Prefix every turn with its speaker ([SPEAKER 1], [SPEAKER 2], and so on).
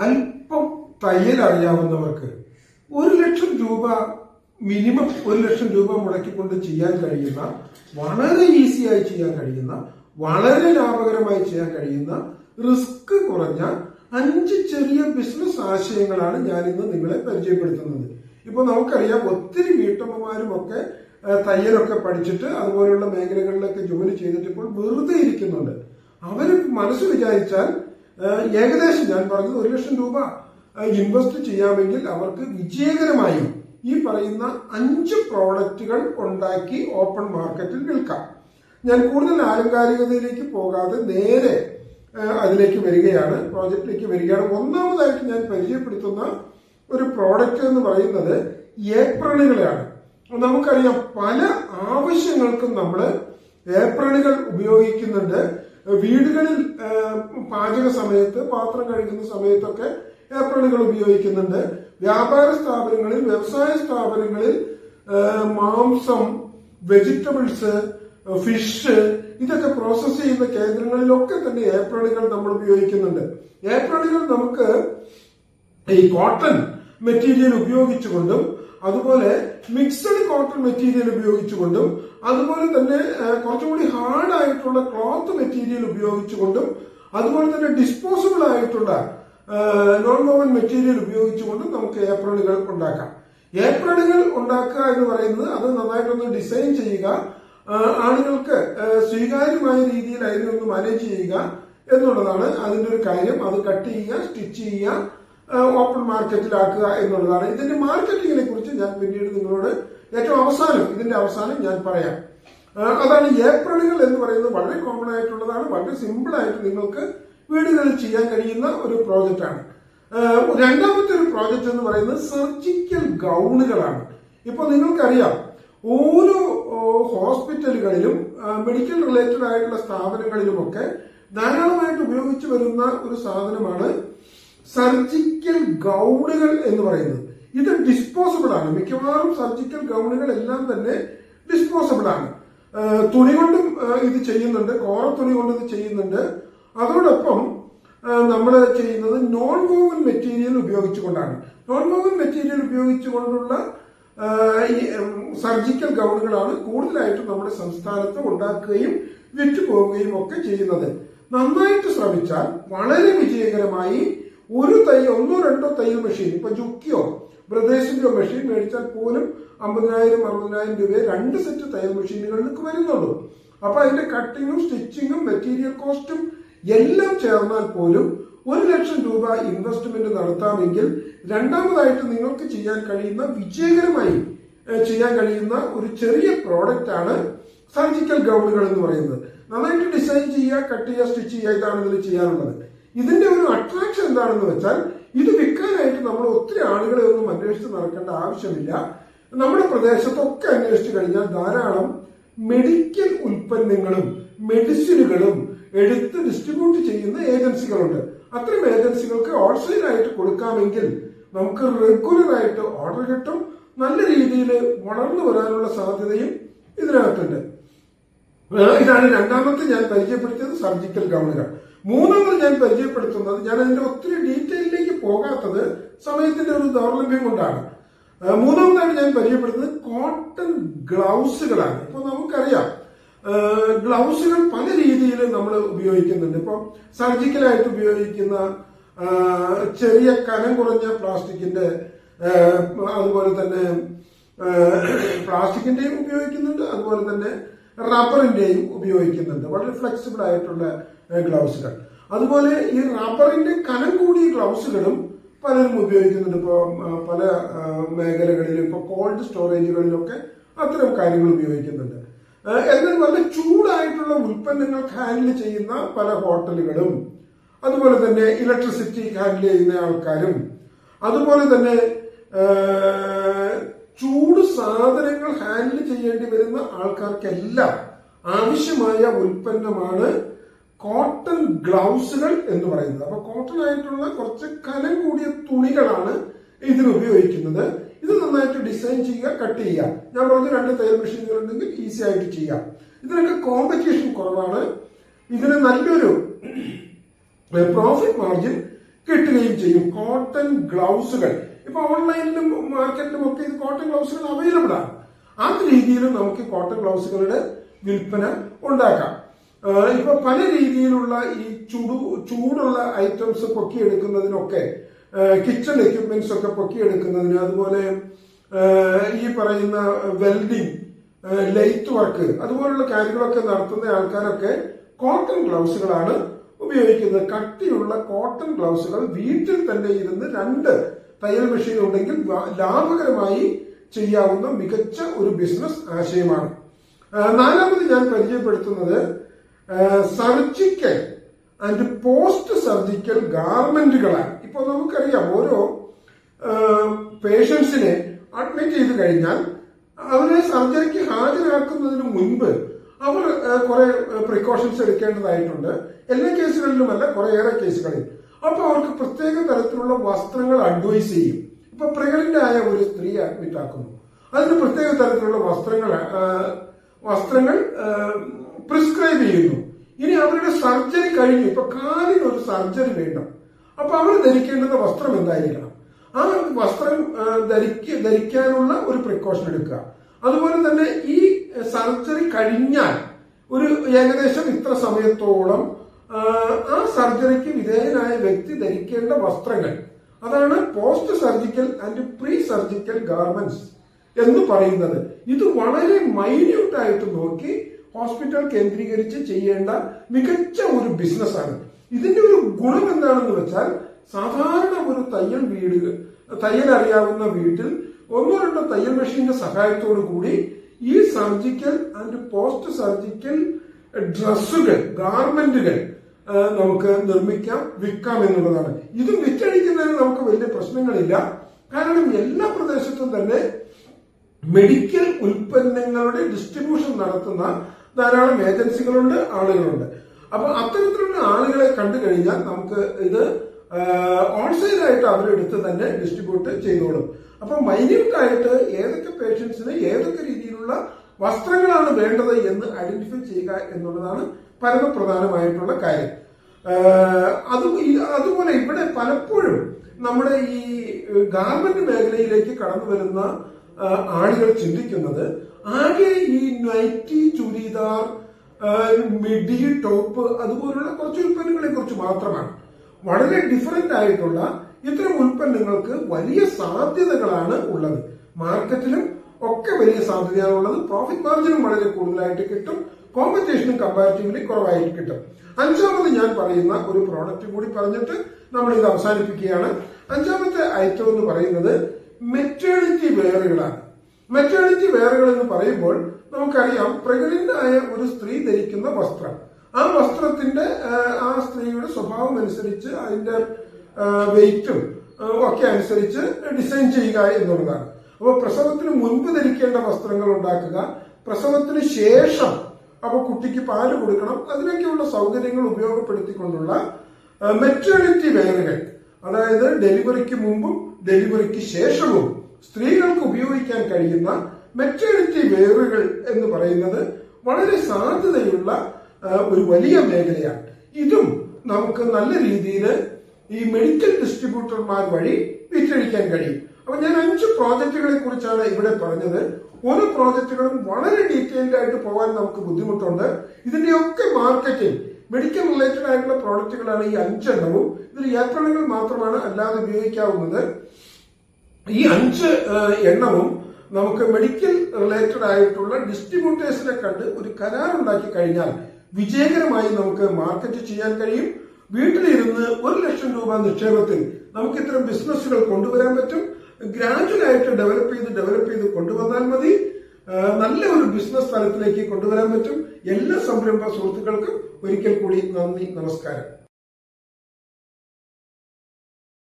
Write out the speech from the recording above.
[SPEAKER 1] അല്പം തയ്യൽ അറിയാവുന്നവർക്ക് ഒരു ലക്ഷം രൂപ മിനിമം ഒരു ലക്ഷം രൂപ മുടക്കിക്കൊണ്ട് ചെയ്യാൻ കഴിയുന്ന വളരെ ഈസിയായി ചെയ്യാൻ കഴിയുന്ന വളരെ ലാഭകരമായി ചെയ്യാൻ കഴിയുന്ന റിസ്ക് കുറഞ്ഞ അഞ്ച് ചെറിയ ബിസിനസ് ആശയങ്ങളാണ് ഞാൻ ഇന്ന് നിങ്ങളെ പരിചയപ്പെടുത്തുന്നത്. ഇപ്പൊ നമുക്കറിയാം ഒത്തിരി വീട്ടമ്മമാരും ഒക്കെ തയ്യലൊക്കെ പഠിച്ചിട്ട് അതുപോലെയുള്ള മേഖലകളിലൊക്കെ ജോലി ചെയ്തിട്ട് ഇപ്പോൾ വെറുതെ ഇരിക്കുന്നുണ്ട്. അവർ മനസ്സ് വിചാരിച്ചാൽ ഏകദേശം ഞാൻ പറഞ്ഞത് ഒരു ലക്ഷം രൂപ ഇൻവെസ്റ്റ് ചെയ്യാമെങ്കിൽ അവർക്ക് വിജയകരമായി ഈ പറയുന്ന അഞ്ച് പ്രോഡക്റ്റുകൾ ഉണ്ടാക്കി ഓപ്പൺ മാർക്കറ്റിൽ വിൽക്കാം. ഞാൻ കൂടുതൽ ആലങ്കാരികതയിലേക്ക് പോകാതെ നേരെ അതിലേക്ക് വരികയാണ് പ്രോജക്റ്റിലേക്ക് വരികയാണ്. ഒന്നാമതായിട്ട് ഞാൻ പരിചയപ്പെടുത്തുന്ന ഒരു പ്രോഡക്റ്റ് എന്ന് പറയുന്നത് ഏപ്രണികളെയാണ്. നമുക്കറിയാം പല ആവശ്യങ്ങൾക്കും നമ്മൾ ഏപ്രണികൾ ഉപയോഗിക്കുന്നുണ്ട്. വീടുകളിൽ പാചക സമയത്ത് പാത്രം കഴിക്കുന്ന സമയത്തൊക്കെ ഏപ്രണുകൾ ഉപയോഗിക്കുന്നുണ്ട്. വ്യാപാര സ്ഥാപനങ്ങളിൽ വ്യവസായ സ്ഥാപനങ്ങളിൽ മാംസം വെജിറ്റബിൾസ് ഫിഷ് ഇതൊക്കെ പ്രോസസ് ചെയ്യുന്ന കേന്ദ്രങ്ങളിലൊക്കെ തന്നെ ഏപ്രണുകൾ നമ്മൾ ഉപയോഗിക്കുന്നുണ്ട്. ഏപ്രണുകൾ നമുക്ക് ഈ കോട്ടൺ മെറ്റീരിയൽ ഉപയോഗിച്ചുകൊണ്ടും അതുപോലെ മിക്സഡ് കോട്ടൺ മെറ്റീരിയൽ ഉപയോഗിച്ചുകൊണ്ടും അതുപോലെ തന്നെ കുറച്ചുകൂടി ഹാർഡ് ആയിട്ടുള്ള ക്ലോത്ത് മെറ്റീരിയൽ ഉപയോഗിച്ചുകൊണ്ടും അതുപോലെ തന്നെ ഡിസ്പോസിബിൾ ആയിട്ടുള്ള നോൺ വോവൻ മെറ്റീരിയൽ ഉപയോഗിച്ചുകൊണ്ടും നമുക്ക് ഏപ്രണുകൾ ഉണ്ടാക്കാം. ഏപ്രണുകൾ ഉണ്ടാക്കുക എന്ന് പറയുന്നത് അത് നന്നായിട്ടൊന്ന് ഡിസൈൻ ചെയ്യുക ആളുകൾക്ക് സ്വീകാര്യമായ രീതിയിൽ അതിനെ ഒന്ന് മാനേജ് ചെയ്യുക എന്നുള്ളതാണ് അതിന്റെ ഒരു കാര്യം. അത് കട്ട് ചെയ്യുക സ്റ്റിച്ച് ചെയ്യുക ഓപ്പൺ മാർക്കറ്റിലാക്കുക എന്നുള്ളതാണ്. ഇതിന്റെ മാർക്കറ്റിങ്ങിനെ കുറിച്ച് ഞാൻ പിന്നീട് നിങ്ങളോട് ഏറ്റവും അവസാനം ഇതിന്റെ അവസാനം ഞാൻ പറയാം. അതാണ് ഏപ്രണുകൾ എന്ന് പറയുന്നത് വളരെ കോമൺ ആയിട്ടുള്ളതാണ് വളരെ സിമ്പിൾ ആയിട്ട് നിങ്ങൾക്ക് വീടുകളിൽ ചെയ്യാൻ കഴിയുന്ന ഒരു പ്രോജക്റ്റാണ് രണ്ടാമത്തെ ഒരു പ്രോജക്റ്റ് എന്ന് പറയുന്നത് സർജിക്കൽ ഗൗണുകളാണ്. ഇപ്പൊ നിങ്ങൾക്കറിയാം ഓരോ ഹോസ്പിറ്റലുകളിലും മെഡിക്കൽ റിലേറ്റഡ് ആയിട്ടുള്ള സ്ഥാപനങ്ങളിലുമൊക്കെ ധാരാളമായിട്ട് ഉപയോഗിച്ചു വരുന്ന ഒരു സാധനമാണ് സർജിക്കൽ ഗൗണുകൾ എന്ന് പറയുന്നത്. ഇത് ഡിസ്പോസിബിൾ ആണ്. മിക്കവാറും സർജിക്കൽ ഗൗണുകൾ എല്ലാം തന്നെ ഡിസ്പോസിബിൾ ആണ്. തുണി കൊണ്ടും ഇത് ചെയ്യുന്നുണ്ട്. കോറ തുണി കൊണ്ടും ഇത് ചെയ്യുന്നുണ്ട്. അതോടൊപ്പം നമ്മൾ ചെയ്യുന്നത് നോൺ വോവൻ മെറ്റീരിയൽ ഉപയോഗിച്ചുകൊണ്ടാണ്. നോൺ വോവൻ മെറ്റീരിയൽ ഉപയോഗിച്ചുകൊണ്ടുള്ള ഈ സർജിക്കൽ ഗൗണുകളാണ് കൂടുതലായിട്ടും നമ്മുടെ സംസ്ഥാനത്ത് ഉണ്ടാക്കുകയും വിറ്റുപോകുകയും ഒക്കെ ചെയ്യുന്നത്. നന്നായിട്ട് ശ്രമിച്ചാൽ വളരെ വിജയകരമായി ഒരു തൈ ഒന്നോ രണ്ടോ തയ്യൽ മെഷീൻ ഇപ്പൊ ജുക്കിയോ ബ്രദേശിന്റെ മെഷീൻ മേടിച്ചാൽ പോലും അമ്പതിനായിരം അറുപതിനായിരം രൂപയെ രണ്ട് സെറ്റ് തയ്യൽ മെഷീനുകളിലേക്ക് വരുന്നുള്ളൂ. അപ്പൊ അതിന്റെ കട്ടിങ്ങും സ്റ്റിച്ചിങ്ങും മെറ്റീരിയൽ കോസ്റ്റും എല്ലാം ചേർന്നാൽ പോലും ഒരു ലക്ഷം രൂപ ഇൻവെസ്റ്റ്മെന്റ് നടത്താമെങ്കിൽ രണ്ടാമതായിട്ട് നിങ്ങൾക്ക് ചെയ്യാൻ കഴിയുന്ന വിജയകരമായി ചെയ്യാൻ കഴിയുന്ന ഒരു ചെറിയ പ്രോഡക്റ്റ് ആണ് സർജിക്കൽ ഗൗണുകൾ എന്ന് പറയുന്നത്. നന്നായിട്ട് ഡിസൈൻ ചെയ്യുക കട്ട് ചെയ്യുക സ്റ്റിച്ച് ചെയ്യുക ഇതാണ് ഇതിൽ ചെയ്യാനുള്ളത്. ഇതിന്റെ ഒരു അട്രാക്ഷൻ എന്താണെന്ന് വെച്ചാൽ ഇത് വിൽക്കാനായിട്ട് നമ്മൾ ഒത്തിരി ആളുകളെ ഒന്നും അന്വേഷിച്ച് നടക്കേണ്ട ആവശ്യമില്ല. നമ്മുടെ പ്രദേശത്തൊക്കെ അന്വേഷിച്ച് കഴിഞ്ഞാൽ ധാരാളം മെഡിക്കൽ ഉൽപ്പന്നങ്ങളും മെഡിസിനുകളും എടുത്ത് ഡിസ്ട്രിബ്യൂട്ട് ചെയ്യുന്ന ഏജൻസികളുണ്ട് അത്തരം ഏജൻസികൾക്ക് ഹോൾസെയിൽ ആയിട്ട് കൊടുക്കാമെങ്കിൽ നമുക്ക് റെഗുലറായിട്ട് ഓർഡർ കിട്ടും. നല്ല രീതിയിൽ വളർന്നു വരാനുള്ള സാധ്യതയും ഇതിനകത്തുണ്ട്. ഇതാണ് രണ്ടാമത്തെ ഞാൻ പരിചയപ്പെടുത്തിയത് സർജിക്കൽ ഗൗണുകൾ മൂന്നാമത് ഞാൻ പരിചയപ്പെടുത്തുന്നത് ഞാൻ അതിന്റെ ഒത്തിരി ഡീറ്റെയിലേക്ക് പോകാത്തത് സമയത്തിന്റെ ഒരു ദൗർലഭ്യം കൊണ്ടാണ്. മൂന്നാമതായിട്ട് ഞാൻ പരിചയപ്പെടുത്തുന്നത് കോട്ടൺ ഗ്ലൗസുകളാണ്. ഇപ്പൊ നമുക്കറിയാം ഗ്ലൗസുകൾ പല രീതിയിൽ നമ്മൾ ഉപയോഗിക്കുന്നുണ്ട്. ഇപ്പം സർജിക്കലായിട്ട് ഉപയോഗിക്കുന്ന ചെറിയ കനം കുറഞ്ഞ പ്ലാസ്റ്റിക്കിന്റെ അതുപോലെ തന്നെ പ്ലാസ്റ്റിക്കിന്റെയും ഉപയോഗിക്കുന്നുണ്ട്. അതുപോലെ തന്നെ റബ്ബറിന്റെയും ഉപയോഗിക്കുന്നുണ്ട്. വളരെ ഫ്ലെക്സിബിൾ ആയിട്ടുള്ള ഗ്ലൗസുകൾ. അതുപോലെ ഈ റബ്ബറിന്റെ കനം കൂടിയ ഗ്ലൗസുകളും പലരും ഉപയോഗിക്കുന്നുണ്ട്. ഇപ്പോൾ പല മേഖലകളിലും ഇപ്പോൾ കോൾഡ് സ്റ്റോറേജുകളിലൊക്കെ അത്തരം കാര്യങ്ങൾ ഉപയോഗിക്കുന്നുണ്ട്. എന്നാൽ വളരെ ചൂടായിട്ടുള്ള ഉൽപ്പന്നങ്ങൾ ഹാൻഡിൽ ചെയ്യുന്ന പല ഹോട്ടലുകളും അതുപോലെ തന്നെ ഇലക്ട്രിസിറ്റി ഹാൻഡിൽ ചെയ്യുന്ന ആൾക്കാരും അതുപോലെ തന്നെ ചൂട് സാധനങ്ങൾ ഹാൻഡിൽ ചെയ്യേണ്ടി വരുന്ന ആൾക്കാർക്കെല്ലാം ആവശ്യമായ ഉൽപ്പന്നമാണ് കോട്ടൺ ഗ്ലൗസുകൾ എന്ന് പറയുന്നത്. അപ്പൊ കോട്ടൺ ആയിട്ടുള്ള കുറച്ച് കനം കൂടിയ തുണികളാണ് ഇതിന് ഉപയോഗിക്കുന്നത്. ഇത് നന്നായിട്ട് ഡിസൈൻ ചെയ്യുക കട്ട് ചെയ്യുക. ഞാൻ പറഞ്ഞ രണ്ട് തയ്യൽ മെഷീനുകൾ ഉണ്ടെങ്കിൽ ഈസി ആയിട്ട് ചെയ്യാം. ഇതിനൊക്കെ കോമ്പറ്റീഷൻ കുറവാണ്. ഇതിന് നല്ലൊരു പ്രോഫിറ്റ് മാർജിൻ കിട്ടുകയും ചെയ്യും. കോട്ടൺ ഗ്ലൗസുകൾ ഇപ്പൊ മാർക്കറ്റിലും ഒക്കെ ഇത് കോട്ടൺ ഗ്ലൗസുകൾ അവൈലബിൾ ആണ്. ആ രീതിയിലും നമുക്ക് കോട്ടൺ ഗ്ലൗസുകളുടെ വിൽപ്പന ഉണ്ടാക്കാം. ഇപ്പൊ പല രീതിയിലുള്ള ഈ ചൂടു ചൂടുള്ള ഐറ്റംസ് പൊക്കിയെടുക്കുന്നതിനൊക്കെ കിച്ചൺ എക്യുപ്മെന്റ്സ് ഒക്കെ പൊക്കിയെടുക്കുന്നതിന് അതുപോലെ ഈ പറയുന്ന വെൽഡിംഗ് ലൈറ്റ് വർക്ക് അതുപോലുള്ള കാര്യങ്ങളൊക്കെ നടത്തുന്ന ആൾക്കാരൊക്കെ കോട്ടൺ ഗ്ലൗസുകളാണ് ഉപയോഗിക്കുന്നത്. കട്ടിയുള്ള കോട്ടൺ ഗ്ലൗസുകൾ വീട്ടിൽ തന്നെ ഇരുന്ന് രണ്ട് തയ്യൽ മെഷീൻ ഉണ്ടെങ്കിൽ ലാഭകരമായി ചെയ്യാവുന്ന മികച്ച ഒരു ബിസിനസ് ആശയമാണ്. നാലാമത് ഞാൻ പരിചയപ്പെടുത്തുന്നത് സർജിക്കൽ ആൻഡ് പോസ്റ്റ് സർജിക്കൽ ഗാർമെന്റുകളാണ് ഇപ്പൊ നമുക്കറിയാം ഓരോ പേഷ്യൻസിനെ അഡ്മിറ്റ് ചെയ്ത് കഴിഞ്ഞാൽ അവരെ സർജറിക്ക് ഹാജരാക്കുന്നതിന് മുൻപ് അവർ കുറെ പ്രിക്കോഷൻസ് എടുക്കേണ്ടതായിട്ടുണ്ട്. എല്ലാ കേസുകളിലുമല്ല കുറേയേറെ കേസുകളിൽ അപ്പൊ അവർക്ക് പ്രത്യേക തരത്തിലുള്ള വസ്ത്രങ്ങൾ അഡ്വൈസ് ചെയ്യും. ഇപ്പൊ ആയ ഒരു സ്ത്രീ അഡ്മിറ്റ് ആക്കുന്നു. അതിന് പ്രത്യേക തരത്തിലുള്ള വസ്ത്രങ്ങൾ വസ്ത്രങ്ങൾ പ്രിസ്ക്രൈബ് ചെയ്യുന്നു. ഇനി അവരുടെ സർജറി കഴിഞ്ഞു ഇപ്പൊ കാലിന് ഒരു സർജറി വേണ്ട അപ്പൊ അവർ ധരിക്കേണ്ടുന്ന വസ്ത്രം എന്തായിരിക്കണം? ആ വസ്ത്രം ധരിക്ക ധരിക്കാനുള്ള ഒരു പ്രിക്കോഷൻ എടുക്കുക. അതുപോലെ തന്നെ ഈ സർജറി കഴിഞ്ഞാൽ ഒരു ഏകദേശം ഇത്ര സമയത്തോളം ആ, സർജറിക്ക് വിധേയനായ വ്യക്തി ധരിക്കേണ്ട വസ്ത്രങ്ങൾ. അതാണ് post surgical and pre surgical garments എന്ന് പറയുന്നത്. ഇത് വളരെ മൈന്യൂട്ട് ആയിട്ട് നോക്കി ഹോസ്പിറ്റൽ കേന്ദ്രീകരിച്ച് ചെയ്യേണ്ട മികച്ച ഒരു ബിസിനസ്സാണ് ഇതിന്റെ ഒരു ഗുണം എന്താണെന്ന് വെച്ചാൽ സാധാരണ ഒരു തയ്യൽ വീട് തയ്യൽ അറിയാവുന്ന വീട്ടിൽ ഒന്നോ രണ്ടോ തയ്യൽ മെഷീന്റെ സഹായത്തോടു കൂടി ഈ സർജിക്കൽ ആൻഡ് പോസ്റ്റ് സർജിക്കൽ ഡ്രസ്സുകൾ ഗാർമെന്റുകൾ നമുക്ക് നിർമ്മിക്കാം വിൽക്കാം എന്നുള്ളതാണ്. ഇതും വിറ്റഴിക്കുന്നതിന് നമുക്ക് വലിയ പ്രശ്നങ്ങളില്ല. കാരണം എല്ലാ പ്രദേശത്തും തന്നെ മെഡിക്കൽ ഉൽപ്പന്നങ്ങളുടെ ഡിസ്ട്രിബ്യൂഷൻ നടത്തുന്ന ധാരാളം ഏജൻസികളുണ്ട് ആളുകളുണ്ട്. അപ്പൊ അത്തരത്തിലുള്ള ആളുകളെ കണ്ടു കഴിഞ്ഞാൽ നമുക്ക് ഇത് ഓൺസൈഡ് ആയിട്ട് അവരെടുത്ത് തന്നെ ഡിസ്ട്രിബ്യൂട്ട് ചെയ്തോളും. അപ്പൊ മൈന്യൂട്ടായിട്ട് ഏതൊക്കെ പേഷ്യൻസിന് ഏതൊക്കെ രീതിയിലുള്ള വസ്ത്രങ്ങളാണ് വേണ്ടത് എന്ന് ഐഡന്റിഫൈ ചെയ്യുക എന്നുള്ളതാണ് പരമപ്രധാനമായിട്ടുള്ള കാര്യം. അതും അത് അതുപോലെ ഇവിടെ പലപ്പോഴും നമ്മുടെ ഈ ഗാർമെന്റ് മേഖലയിലേക്ക് കടന്നു വരുന്ന ആളുകൾ ചിന്തിക്കുന്നത് ആകെ ഈ നൈറ്റി ചുരിദാർ മിഡി ടോപ്പ് അതുപോലുള്ള കുറച്ച് ഉൽപ്പന്നങ്ങളെ കുറിച്ച് മാത്രമാണ്. വളരെ ഡിഫറെന്റ് ആയിട്ടുള്ള ഇത്തരം ഉൽപ്പന്നങ്ങൾക്ക് വലിയ സാധ്യതകളാണ് ഉള്ളത്. മാർക്കറ്റിലും ഒക്കെ വലിയ സാധ്യതയാണ് ഉള്ളത്. പ്രോഫിറ്റ് മാർജിനും വളരെ കൂടുതലായിട്ട് കിട്ടും. കോമ്പറ്റീഷനും കമ്പാരിറ്റീവ്ലി കുറവായിട്ട് കിട്ടും. അഞ്ചാമത് ഞാൻ പറയുന്ന ഒരു പ്രോഡക്റ്റ് കൂടി പറഞ്ഞിട്ട് നമ്മൾ ഇത് അവസാനിപ്പിക്കുകയാണ്. അഞ്ചാമത്തെ ഐറ്റം എന്ന് പറയുന്നത് മെറ്റേണിറ്റി വെയറുകളാണ് മെറ്റേണിറ്റി വെയറുകൾ എന്ന് പറയുമ്പോൾ നമുക്കറിയാം പ്രഗ്നന്റ് ആയ ഒരു സ്ത്രീ ധരിക്കുന്ന വസ്ത്രം. ആ വസ്ത്രത്തിന്റെ ആ സ്ത്രീയുടെ സ്വഭാവം അനുസരിച്ച് അതിന്റെ വെയിറ്റും ഒക്കെ അനുസരിച്ച് ഡിസൈൻ ചെയ്യുക എന്നുള്ളതാണ്. അപ്പോൾ പ്രസവത്തിന് മുൻപ് ധരിക്കേണ്ട വസ്ത്രങ്ങൾ ഉണ്ടാക്കുക. പ്രസവത്തിന് ശേഷം അപ്പോൾ കുട്ടിക്ക് പാൽ കൊടുക്കണം. അതിനൊക്കെയുള്ള സൗകര്യങ്ങൾ ഉപയോഗപ്പെടുത്തിക്കൊണ്ടുള്ള മെറ്റേണിറ്റി വെയറുകൾ അതായത് ഡെലിവറിക്ക് മുമ്പും ഡെലിവറിക്ക് ശേഷവും സ്ത്രീകൾക്ക് ഉപയോഗിക്കാൻ കഴിയുന്ന മെറ്റേണിറ്റി വെയറുകൾ എന്ന് പറയുന്നത് വളരെ സാധ്യതയുള്ള ഒരു വലിയ മേഖലയാണ്. ഇതും നമുക്ക് നല്ല രീതിയിൽ ഈ മെഡിക്കൽ ഡിസ്ട്രിബ്യൂട്ടർമാർ വഴി വിറ്റഴിക്കാൻ കഴിയും. അപ്പൊ ഞാൻ അഞ്ച് പ്രോജക്റ്റുകളെ കുറിച്ചാണ് ഇവിടെ പറഞ്ഞത്. ഓരോ പ്രോജക്റ്റുകളും വളരെ ഡീറ്റെയിൽഡ് ആയിട്ട് പോകാൻ നമുക്ക് ബുദ്ധിമുട്ടുണ്ട്. ഇതിന്റെയൊക്കെ മാർക്കറ്റിംഗ് മെഡിക്കൽ റിലേറ്റഡ് ആയിട്ടുള്ള പ്രോഡക്റ്റുകളാണ് ഈ അഞ്ചെണ്ണവും. ഇതിൽ ഏപ്രണങ്ങൾ മാത്രമാണ് അല്ലാതെ ഉപയോഗിക്കാവുന്നത്. ഈ അഞ്ച് എണ്ണവും നമുക്ക് മെഡിക്കൽ റിലേറ്റഡ് ആയിട്ടുള്ള ഡിസ്ട്രിബ്യൂട്ടേഴ്സിനെ കണ്ട് ഒരു കരാർ ഉണ്ടാക്കി കഴിഞ്ഞാൽ വിജയകരമായി നമുക്ക് മാർക്കറ്റ് ചെയ്യാൻ കഴിയും. വീട്ടിലിരുന്ന് ഒരു ലക്ഷം രൂപ നിക്ഷേപത്തിൽ നമുക്ക് ഇത്തരം ബിസിനസ്സുകൾ കൊണ്ടുവരാൻ പറ്റും. ഗ്രാജുവൽ ആയിട്ട് ഡെവലപ്പ് ചെയ്ത് ഡെവലപ്പ് ചെയ്ത് കൊണ്ടുവന്നാൽ മതി. നല്ല ഒരു ബിസിനസ് തലത്തിലേക്ക് കൊണ്ടുവരാൻ പറ്റും. എല്ലാ സംരംഭ സുഹൃത്തുക്കൾക്കും ഒരിക്കൽ കൂടി നന്ദി നമസ്കാരം.